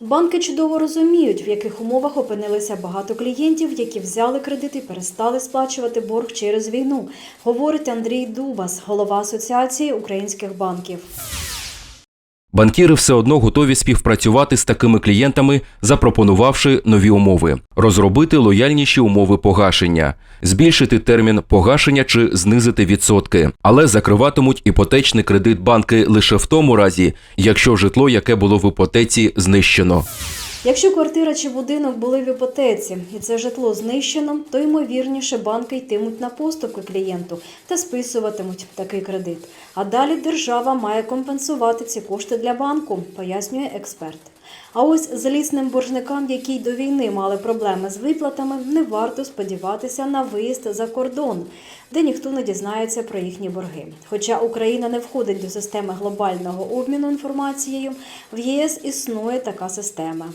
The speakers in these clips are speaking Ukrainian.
Банки чудово розуміють, в яких умовах опинилися багато клієнтів, які взяли кредит і перестали сплачувати борг через війну, говорить Андрій Дубас, голова Асоціації українських банків. Банкіри все одно готові співпрацювати з такими клієнтами, запропонувавши нові умови, розробити лояльніші умови погашення, збільшити термін погашення чи знизити відсотки, але закриватимуть іпотечний кредит банки лише в тому разі, якщо житло, яке було в іпотеці, знищено. Якщо квартира чи будинок були в іпотеці і це житло знищено, то ймовірніше банки йтимуть на поступки клієнту та списуватимуть такий кредит. А далі держава має компенсувати ці кошти для банку, пояснює експерт. А ось злісним боржникам, які до війни мали проблеми з виплатами, не варто сподіватися на виїзд за кордон, де ніхто не дізнається про їхні борги. Хоча Україна не входить до системи глобального обміну інформацією, в ЄС існує така система.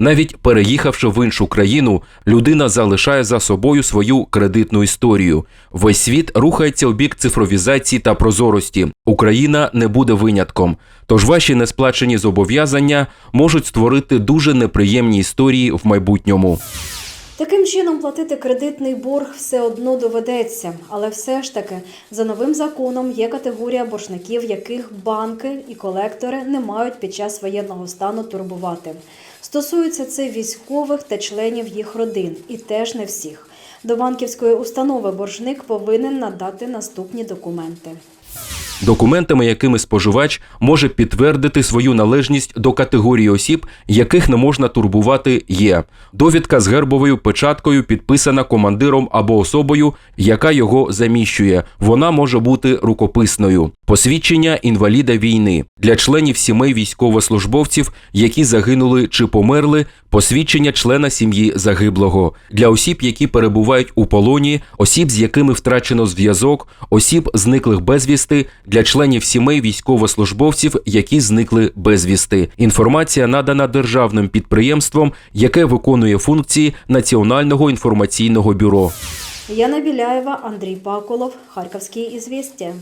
Навіть переїхавши в іншу країну, людина залишає за собою свою кредитну історію. Весь світ рухається у бік цифровізації та прозорості. Україна не буде винятком. Тож ваші несплачені зобов'язання можуть створити дуже неприємні історії в майбутньому. Таким чином, платити кредитний борг все одно доведеться, але все ж таки за новим законом є категорія боржників, яких банки і колектори не мають під час воєнного стану турбувати. Стосується це військових та членів їх родин, і теж не всіх. До банківської установи боржник повинен надати наступні документи. Документами, якими споживач може підтвердити свою належність до категорії осіб, яких не можна турбувати, є довідка з гербовою печаткою, підписана командиром або особою, яка його заміщує. Вона може бути рукописною. Посвідчення інваліда війни для членів сімей військовослужбовців, які загинули чи померли, посвідчення члена сім'ї загиблого для осіб, які перебувають у полоні, осіб, з якими втрачено зв'язок, осіб, зниклих безвісти, для членів сімей військовослужбовців, які зникли безвісти. Інформація надана державним підприємством, яке виконує функції Національного інформаційного бюро. Яна Біляєва, Андрій Паколов, Харківські ізвістя.